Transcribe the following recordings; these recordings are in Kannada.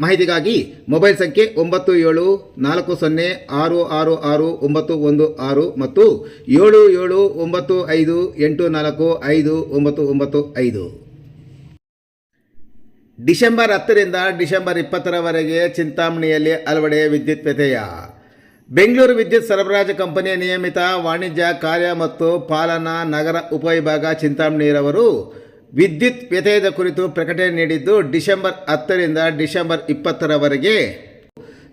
ಮಾಹಿತಿಗಾಗಿ ಮೊಬೈಲ್ ಸಂಖ್ಯೆ ಒಂಬತ್ತು ಏಳು ನಾಲ್ಕು ಸೊನ್ನೆ ಆರು ಆರು ಆರು ಒಂಬತ್ತು ಒಂದು ಆರು ಮತ್ತು ಏಳು ಏಳು ಒಂಬತ್ತು ಐದು ಎಂಟು ನಾಲ್ಕು ಐದು ಒಂಬತ್ತು ಒಂಬತ್ತು ಐದು. ಡಿಸೆಂಬರ್ ಹತ್ತರಿಂದ ಡಿಸೆಂಬರ್ ಇಪ್ಪತ್ತರವರೆಗೆ ಚಿಂತಾಮಣಿಯಲ್ಲಿ ಅಳವಡೆ ವಿದ್ಯುತ್ ವ್ಯತ್ಯಯ. ಬೆಂಗಳೂರು ವಿದ್ಯುತ್ ಸರಬರಾಜು ಕಂಪನಿಯ ನಿಯಮಿತ ವಾಣಿಜ್ಯ ಕಾರ್ಯ ಮತ್ತು ಪಾಲನಾ ನಗರ ಉಪವಿಭಾಗ ಚಿಂತಾಮಣಿರವರು ವಿದ್ಯುತ್ ವ್ಯತ್ಯಯದ ಕುರಿತು ಪ್ರಕಟಣೆ ನೀಡಿದ್ದು ಡಿಸೆಂಬರ್ ಹತ್ತರಿಂದ ಡಿಸೆಂಬರ್ ಇಪ್ಪತ್ತರವರೆಗೆ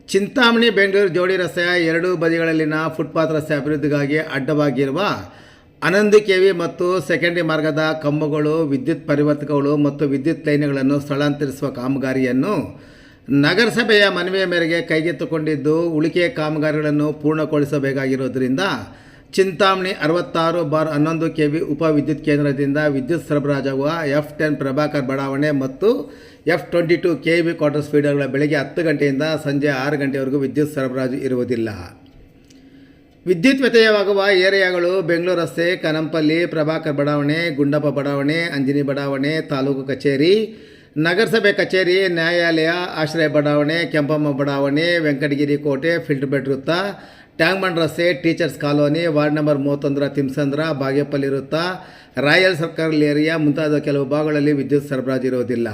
ಚಿಂತಾಮಣಿ ಬೆಂಗಳೂರು ಜೋಡಿ ರಸ್ತೆಯ ಎರಡೂ ಬದಿಗಳಲ್ಲಿನ ಫುಟ್ಪಾತ್ ರಸ್ತೆ ಅಭಿವೃದ್ಧಿಗಾಗಿ ಅಡ್ಡವಾಗಿರುವ ಹನ್ನೊಂದು ಕೆವಿ ಮತ್ತು ಸೆಕೆಂಡರಿ ಮಾರ್ಗದ ಕಂಬಗಳು, ವಿದ್ಯುತ್ ಪರಿವರ್ತಕಗಳು ಮತ್ತು ವಿದ್ಯುತ್ ಲೈನ್ಗಳನ್ನು ಸ್ಥಳಾಂತರಿಸುವ ಕಾಮಗಾರಿಯನ್ನು ನಗರಸಭೆಯ ಮನವಿಯ ಮೇರೆಗೆ ಕೈಗೆತ್ತಿಕೊಂಡಿದ್ದು, ಉಳಿಕೆ ಕಾಮಗಾರಿಗಳನ್ನು ಪೂರ್ಣಗೊಳಿಸಬೇಕಾಗಿರುವುದರಿಂದ ಚಿಂತಾಮಣಿ ಅರವತ್ತಾರು ಬಾರ್ ಹನ್ನೊಂದು ಕೆ ವಿ ಉಪ ವಿದ್ಯುತ್ ಕೇಂದ್ರದಿಂದ ವಿದ್ಯುತ್ ಸರಬರಾಜಾಗುವ ಎಫ್ ಟೆನ್ ಪ್ರಭಾಕರ್ ಬಡಾವಣೆ ಮತ್ತು F twenty two K V quarters ಫೀಡರ್ಗಳ ಬೆಳಗ್ಗೆ ಹತ್ತು ಗಂಟೆಯಿಂದ ಸಂಜೆ ಆರು ಗಂಟೆವರೆಗೂ ವಿದ್ಯುತ್ ಸರಬರಾಜು ಇರುವುದಿಲ್ಲ. ವಿದ್ಯುತ್ ವ್ಯತ್ಯಯವಾಗುವ ಏರಿಯಾಗಳು ಬೆಂಗಳೂರು ರಸ್ತೆ, ಕನಂಪಲ್ಲಿ, ಪ್ರಭಾಕರ್ ಬಡಾವಣೆ, ಗುಂಡಪ್ಪ ಬಡಾವಣೆ, ಅಂಜನಿ ಬಡಾವಣೆ, ತಾಲೂಕು ಕಚೇರಿ, ನಗರಸಭೆ ಕಚೇರಿ, ನ್ಯಾಯಾಲಯ, ಆಶ್ರಯ ಬಡಾವಣೆ, ಕೆಂಪಮ್ಮ ಬಡಾವಣೆ, ವೆಂಕಟಗಿರಿ ಕೋಟೆ ಫಿಲ್ಟರ್ ಬೆಡ್ ವೃತ್ತ ಟ್ಯಾಂಗ್ಮಂಡ್ ರಸ್ತೆ ಟೀಚರ್ಸ್ ಕಾಲೋನಿ, ವಾರ್ಡ್ ನಂಬರ್ ಮೂವತ್ತೊಂದರ ತಿಮ್ಸಂದ್ರ ಬಾಗೇಪಲ್ಲಿ ವೃತ್ತ ರಾಯಲ್ ಸರ್ಕಲ್ ಏರಿಯಾ ಮುಂತಾದ ಕೆಲವು ಭಾಗಗಳಲ್ಲಿ ವಿದ್ಯುತ್ ಸರಬರಾಜು ಇರುವುದಿಲ್ಲ.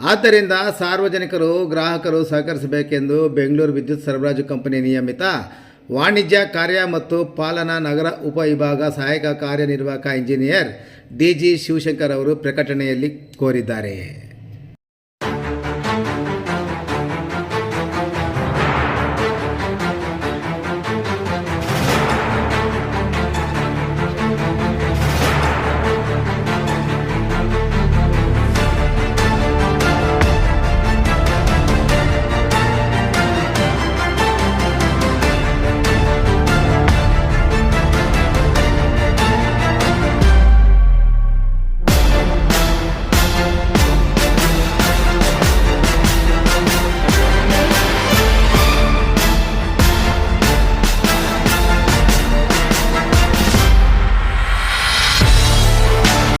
ಆದ್ದರಿಂದ ಸಾರ್ವಜನಿಕರು, ಗ್ರಾಹಕರು ಸಹಕರಿಸಬೇಕೆಂದು ಬೆಂಗಳೂರು ವಿದ್ಯುತ್ ಸರಬರಾಜು ಕಂಪನಿ ನಿಯಮಿತ ವಾಣಿಜ್ಯ ಕಾರ್ಯ ಮತ್ತು ಪಾಲನಾ ನಗರ ಉಪವಿಭಾಗ ಸಹಾಯಕ ಕಾರ್ಯನಿರ್ವಾಹಕ ಇಂಜಿನಿಯರ್ ಡಿ ಜಿ ಶಿವಶಂಕರ್ ಅವರು ಪ್ರಕಟಣೆಯಲ್ಲಿ ಕೋರಿದ್ದಾರೆ.